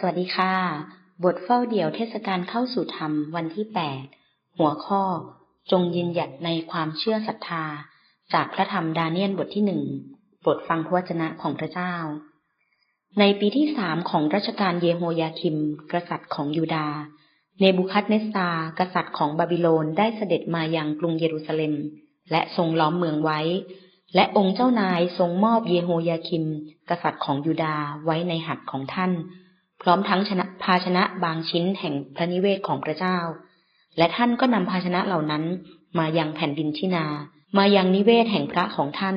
สวัสดีค่ะ บทเฝ้าเดี่ยวเทศกาลเข้าสู่ธรรมวันที่ 8 หัวข้อ จงยืนหยัดในความเชื่อศรัทธา จากพระธรรมดาเนียลบทที่หนึ่งโปรดฟังพระวจนะของพระเจ้า ในปีที่สามของรัชกาลเยโฮยาคิม กษัตริย์ของยูดา เนบูคัดเนสซาร์กษัตริย์ของบาบิโลนได้เสด็จมายังกรุงเยรูซาเล็ม และทรงล้อมเมืองไว้ และองค์เจ้านายทรงมอบเยโฮยาคิม กษัตริย์ของยูดาไว้ในหัตถ์ของท่าน พร้อมทั้งชนะภาชนะบางชิ้นแห่งพระนิเวศของพระเจ้า และท่านก็นำภาชนะเหล่านั้นมายังแผ่นดินชินา มายังนิเวศแห่งพระของท่าน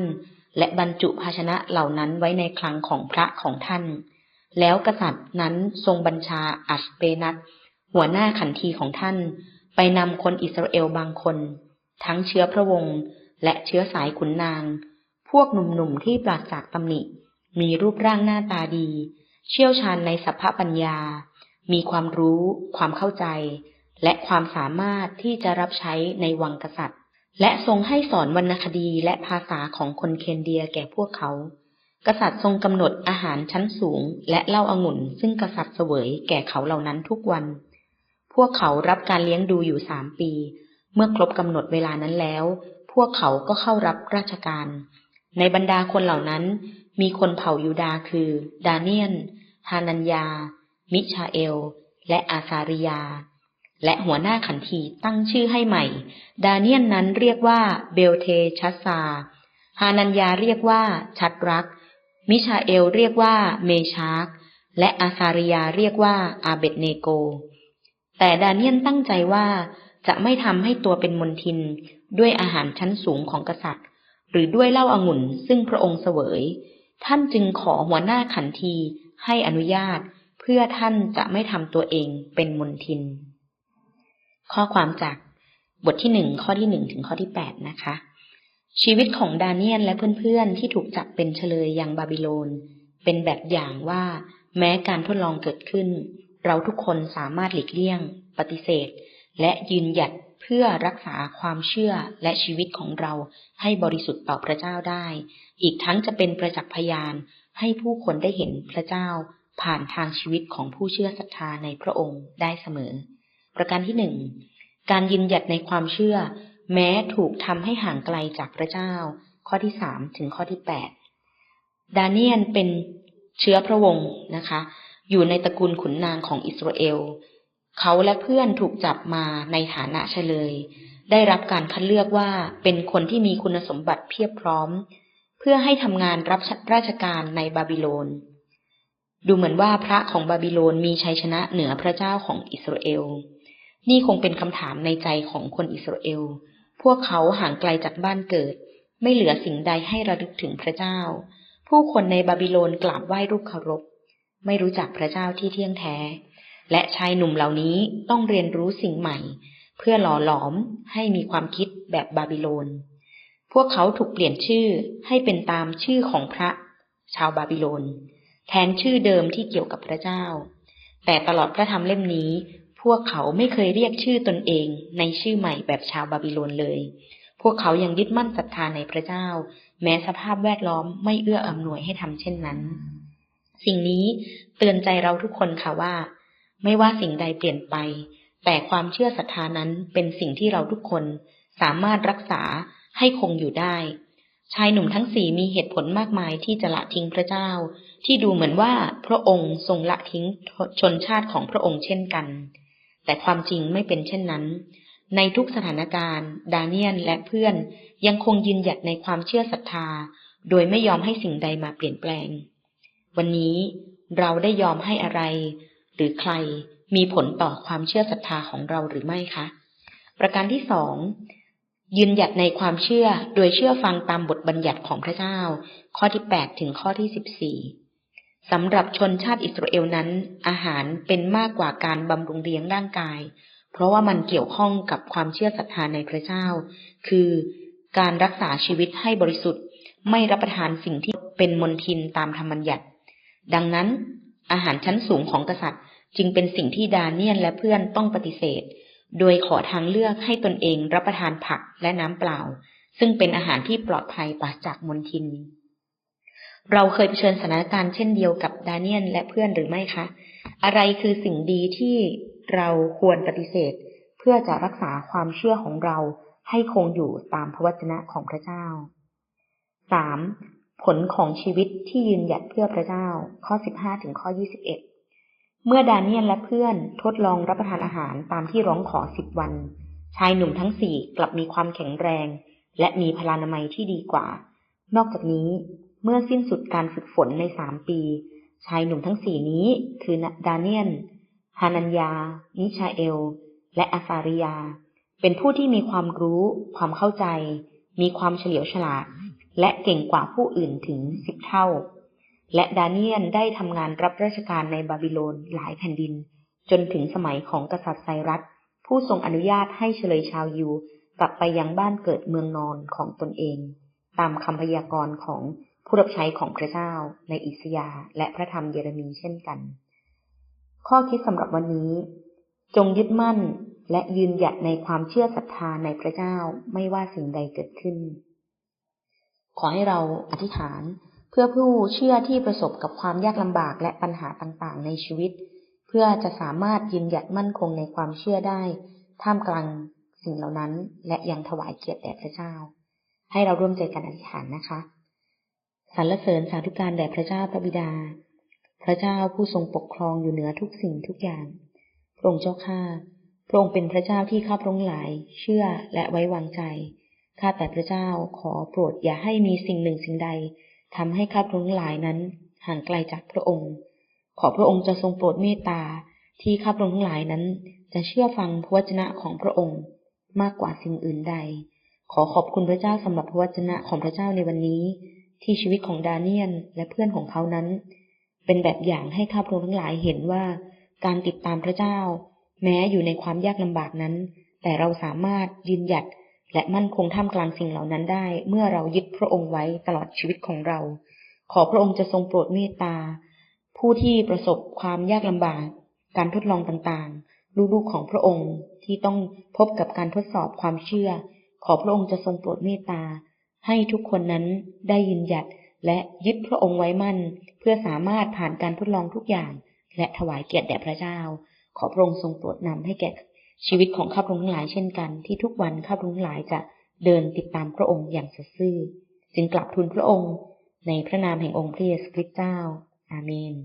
และบรรจุภาชนะเหล่านั้นไว้ในคลังของพระของท่าน แล้วกษัตริย์นั้นทรงบัญชาอัชเปนัตหัวหน้าขันทีของท่าน ไปนำคนอิสราเอลบางคน ทั้งเชื้อพระวงศ์และเชื้อสายขุนนาง พวกหนุ่มๆที่ปราศจากตำหนิ มีรูปร่างหน้าตาดี เชี่ยวชาญในสัพพปัญญา มีความรู้ ความเข้าใจ และความสามารถที่จะรับใช้ในวังกษัตริย์ และทรงให้สอนวรรณคดีและภาษาของคนเคนเดียแก่พวกเขา กษัตริย์ทรงกำหนดอาหารชั้นสูง และเหล้าอางุ่น ซึ่งกษัตริย์เสวยแก่เขาเหล่านั้นทุกวัน พวกเขารับการเลี้ยงดูอยู่สามปี เมื่อครบกำหนดเวลานั้นแล้ว พวกเขาก็เข้ารับราชการ ในบรรดาคนเหล่านั้น มีคนเผ่ายูดาคือ ดาเนียน ฮานัญญา มิชาเอล และอาซาริยา และหัวหน้าขันทีตั้งชื่อให้ใหม่ ดาเนียนนั้นเรียกว่าเบลเทชัสซา ฮานัญญาเรียกว่าชัดรัก มิชาเอลเรียกว่าเมชาร์กและอาซาริยาเรียกว่าอาเบดเนโก แต่ดาเนียนตั้งใจว่าจะไม่ทำให้ตัวเป็นมนทินด้วยอาหารชั้นสูงของกษัตริย์ หรือด้วยเหล้าอางุ่นซึ่งพระองค์เสวย ท่านจึงขอหัวหน้าขันทีให้อนุญาต เพื่อท่านจะไม่ทำตัวเองเป็นมนทิน ข้อความจากบทที่หนึ่งข้อที่หนึ่งถึงข้อที่แปดนะคะ ชีวิตของดาเนียนและเพื่อนๆที่ถูกจับเป็นเฉลยยังบาบิโลน เป็นแบบอย่างว่าแม้การทดลองเกิดขึ้น เราทุกคนสามารถหลีกเลี่ยง ปฏิเสธ และยืนหยัด เพื่อรักษาความเชื่อและชีวิตของเราให้บริสุทธิ์ต่อพระเจ้าได้ อีกทั้งจะเป็นประจักษ์พยานให้ผู้คนได้เห็นพระเจ้าผ่านทางชีวิตของผู้เชื่อศรัทธาในพระองค์ได้เสมอ ประการที่หนึ่ง การยืนหยัดในความเชื่อ แม้ถูกทำให้ห่างไกลจากพระเจ้า ข้อที่สามถึงข้อที่แปดดาเนียนเป็นเชื้อพระวงศ์นะคะ อยู่ในตระกูลขุนนางของอิสราเอล เขาและเพื่อนถูกจับมาในฐานะเฉลย ได้รับการคัดเลือกว่าเป็นคนที่มีคุณสมบัติเพียบพร้อม เพื่อให้ทำงานรับราชการในบาบิโลน ดูเหมือนว่าพระของบาบิโลนมีชัยชนะเหนือพระเจ้าของอิสราเอล นี่คงเป็นคำถามในใจของคนอิสราเอล พวกเขาห่างไกลจากบ้านเกิด ไม่เหลือสิ่งใดให้ระลึกถึงพระเจ้า ผู้คนในบาบิโลนกราบไหว้รูปเคารพ ไม่รู้จักพระเจ้าที่เที่ยงแท้ และชายหนุ่มเหล่านี้ต้องเรียนรู้สิ่งใหม่ เพื่อหล่อหลอมให้มีความคิดแบบบาบิโลน พวกเขาถูกเปลี่ยนชื่อให้เป็นตามชื่อของพระ ชาวบาบิโลน แทนชื่อเดิมที่เกี่ยวกับพระเจ้า แต่ตลอดพระธรรมเล่มนี้ พวกเขาไม่เคยเรียกชื่อตนเองในชื่อใหม่แบบชาวบาบิโลนเลย พวกเขายังยึดมั่นศรัทธาในพระเจ้า แม้สภาพแวดล้อมไม่เอื้ออำนวยให้ทำเช่นนั้น สิ่งนี้เตือนใจเราทุกคนค่ะว่า ไม่ว่าสิ่งใดเปลี่ยนไป แต่ความเชื่อศรัทธานั้นเป็นสิ่งที่เราทุกคนสามารถรักษาให้คงอยู่ได้ ชายหนุ่มทั้งสี่มีเหตุผลมากมายที่จะละทิ้งพระเจ้า ที่ดูเหมือนว่าพระองค์ทรงละทิ้งชนชาติของพระองค์เช่นกัน แต่ความจริงไม่เป็นเช่นนั้น ในทุกสถานการณ์ ดาเนียนและเพื่อนยังคงยืนหยัดในความเชื่อศรัทธา โดยไม่ยอมให้สิ่งใดมาเปลี่ยนแปลง วันนี้เราได้ยอมให้อะไร รือใครมีผลต่อความเชื่อศรัทธาของเราหรือไม่คะ ประการที่สองยืนหยัดในความเชื่อโดยเชื่อฟังตามบทบัญญัติของพระเจ้า ข้อที่แปดถึงข้อที่สิบสี่สำหรับชนชาติอิสราเอลนั้น อาหารเป็นมากกว่าการบำรุงเลี้ยงร่างกาย เพราะว่ามันเกี่ยวข้องกับความเชื่อศรัทธาในพระเจ้า คือการรักษาชีวิตให้บริสุทธิ์ ไม่รับประทานสิ่งที่เป็นมลทินตามธรรมบัญญัติ ดังนั้น อาหารชั้นสูงของกษัตริย์ จึงเป็นสิ่งที่ดาเนียนและเพื่อนต้องปฏิเสธ โดยขอทางเลือกให้ตนเองรับประทานผักและน้ำเปล่า ซึ่งเป็นอาหารที่ปลอดภัยปราศจากมลทิน เราเคยเผชิญสถานการณ์เช่นเดียวกับดาเนียนและเพื่อนหรือไม่คะ อะไรคือสิ่งดีที่เราควรปฏิเสธ เพื่อจะรักษาความเชื่อของเราให้คงอยู่ตามพระวจนะของพระเจ้า 3. ผลของชีวิตที่ยืนหยัดเพื่อพระเจ้า ข้อ 15 ถึงข้อ 21 เมื่อดาเนียลและเพื่อนทดลองรับประทานอาหารตามที่ร้องขอสิบวัน ชายหนุ่มทั้งสี่กลับมีความแข็งแรง และมีพลานามัยที่ดีกว่า นอกจากนี้เมื่อสิ้นสุดการฝึกฝนในสามปี ชายหนุ่มทั้งสี่นี้คือดาเนียลฮานัญญามิชาเอล และอาซาริยา เป็นผู้ที่มีความรู้ ความเข้าใจ มีความเฉลียวฉลาด และเก่งกว่าผู้อื่นถึงสิบเท่า และดาเนียลได้ทำงานรับราชการในบาบิโลนหลายแผ่นดิน จนถึงสมัยของกษัตริย์ไซรัส ผู้ทรงอนุญาตให้เฉลยชาวยิวกลับไปยังบ้านเกิดเมืองนอนของตนเอง ตามคำพยากรณ์ของผู้รับใช้ของพระเจ้าในอิสยาห์และพระธรรมเยเรมีเช่นกัน ข้อคิดสำหรับวันนี้ จงยึดมั่นและยืนหยัดในความเชื่อศรัทธาในพระเจ้าไม่ว่าสิ่งใดเกิดขึ้น ขอให้เราอธิษฐาน เพื่อผู้เชื่อที่ประสบกับความยากลำบากและปัญหาต่างๆ ในชีวิต เพื่อจะสามารถยืนหยัดมั่นคงในความเชื่อได้ ท่ามกลางสิ่งเหล่านั้น และยังถวายเกียรติแด่พระเจ้า ให้เราร่วมใจกันอธิษฐานนะคะสรรเสริญสาธุการแด่พระเจ้าพระบิดา พระเจ้าผู้ทรงปกครองอยู่เหนือทุกสิ่งทุกอย่างพระองค์เจ้าข้าพระองค์เป็นพระเจ้าที่ข้าพระองค์หลาย เชื่อและไว้วางใจ ข้าแต่พระเจ้าขอโปรดอย่าให้มีสิ่งหนึ่งสิ่งใดทำให้ข้าพระองค์หลายนั้นห่างไกลจากพระองค์ ขอพระองค์จะทรงโปรดเมตตาที่ข้าพระองค์หลายนั้น จะเชื่อฟังพระวจนะของพระองค์ มากกว่าสิ่งอื่นใด ขอขอบคุณพระเจ้าสำหรับพระวจนะของพระเจ้าในวันนี้ ที่ชีวิตของดาเนียนและเพื่อนของเขานั้น เป็นแบบอย่างให้ข้าพระองค์ทั้งหลายเห็นว่า การติดตามพระเจ้า แม้อยู่ในความยากลำบากนั้น แต่เราสามารถยืนหยัด และมั่นคงท่ามกลางสิ่งเหล่านั้นได้ เมื่อเรายึดพระองค์ไว้ตลอดชีวิตของเรา ขอพระองค์จะทรงโปรดเมตตา ผู้ที่ประสบความยากลำบาก การทดลองต่างๆ ลูกๆของพระองค์ที่ต้องพบกับการทดสอบความเชื่อ ขอพระองค์จะทรงโปรดเมตตา ให้ทุกคนนั้นได้ยืนหยัดและยึดพระองค์ไว้มั่น เพื่อสามารถผ่านการทดลองทุกอย่าง และถวายเกียรติแด่พระเจ้า ขอพระองค์ทรงโปรดนำให้แก่ ชีวิตของข้าพระองค์ทั้งหลายเช่นกัน ที่ทุกวันข้าพระองค์ทั้งหลายจะเดินติดตามพระองค์อย่างสัตย์ซื่อจึงกลับทูลพระองค์ในพระนามแห่งองค์พระเยซูคริสต์เจ้า อาเมน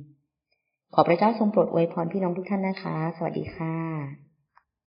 ขอพระเจ้าทรงโปรดอวยพรพี่น้องทุกท่านนะคะ สวัสดีค่ะ